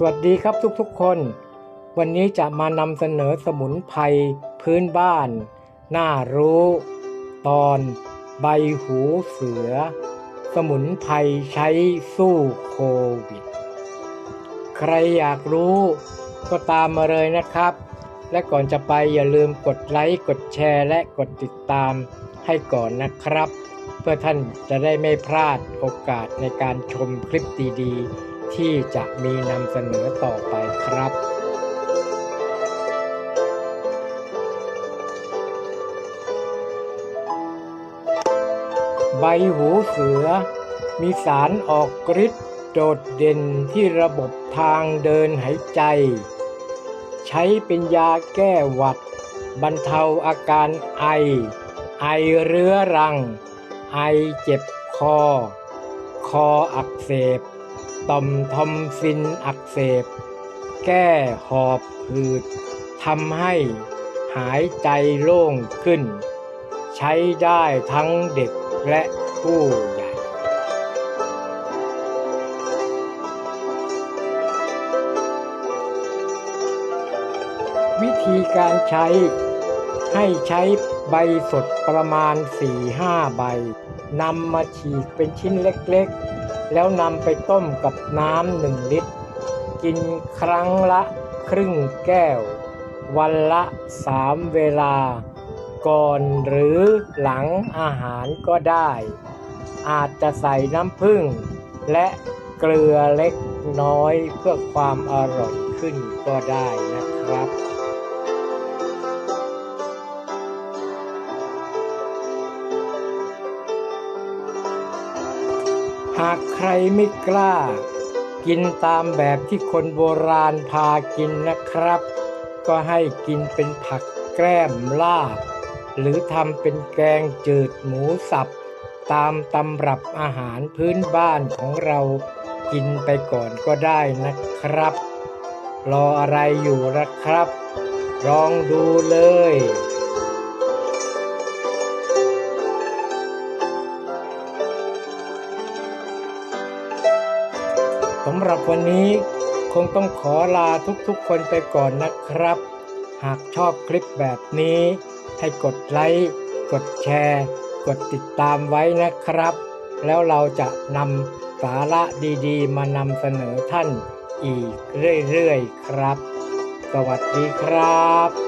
สวัสดีครับทุกๆคน วันนี้จะมานำเสนอสมุนไพรพื้นบ้าน น่ารู้ ตอนใบหูเสือ สมุนไพรใช้สู้โควิด ใครอยากรู้ ก็ตามมาเลยนะครับ และก่อนจะไปอย่าลืมกดไลค์ กดแชร์ และกดติดตามให้ก่อนนะครับ เพื่อท่านจะได้ไม่พลาดโอกาสในการชมคลิปดีๆ ที่จะมีนำเสนอต่อไปครับใบหูเสือ มีสารออกฤทธิ์โดดเด่นที่ระบบทางเดินหายใจ ใช้เป็นยาแก้หวัด บรรเทาอาการไอ ไอเรื้อรัง ไอเจ็บคอ คออักเสบ ต่อมทอมซินอักเสบ แก้หอบหืดทำให้หายใจโล่งขึ้น ใช้ได้ทั้งเด็กและผู้ใหญ่ วิธีการใช้ให้ใช้ใบสดประมาณ 4-5 ใบนำมาฉีกเป็นชิ้นเล็กๆ แล้วนำไปต้มกับน้ำหนึ่งลิตร กินครั้งละครึ่งแก้ว วันละสามเวลา ก่อนหรือหลังอาหารก็ได้ อาจจะใส่น้ำผึ้งและเกลือเล็กน้อยเพื่อความอร่อยขึ้นก็ได้นะครับ หากใครไม่กล้า กินตามแบบที่คนโบราณพากินนะครับ ก็ให้กินเป็นผักแกล้มลาบ หรือทำเป็นแกงจืดหมูสับ ตามตำรับอาหารพื้นบ้านของเรากินไปก่อนก็ได้นะครับ รออะไรอยู่นะครับ ลองดูเลย สำหรับวันนี้คงต้องขอลาทุกๆคนไปก่อนนะครับ หากชอบคลิปแบบนี้ ให้กดไลค์ กดแชร์ กดติดตามไว้นะครับ แล้วเราจะนำสาระดีๆ มานำเสนอท่านอีกเรื่อยๆครับ สวัสดีครับ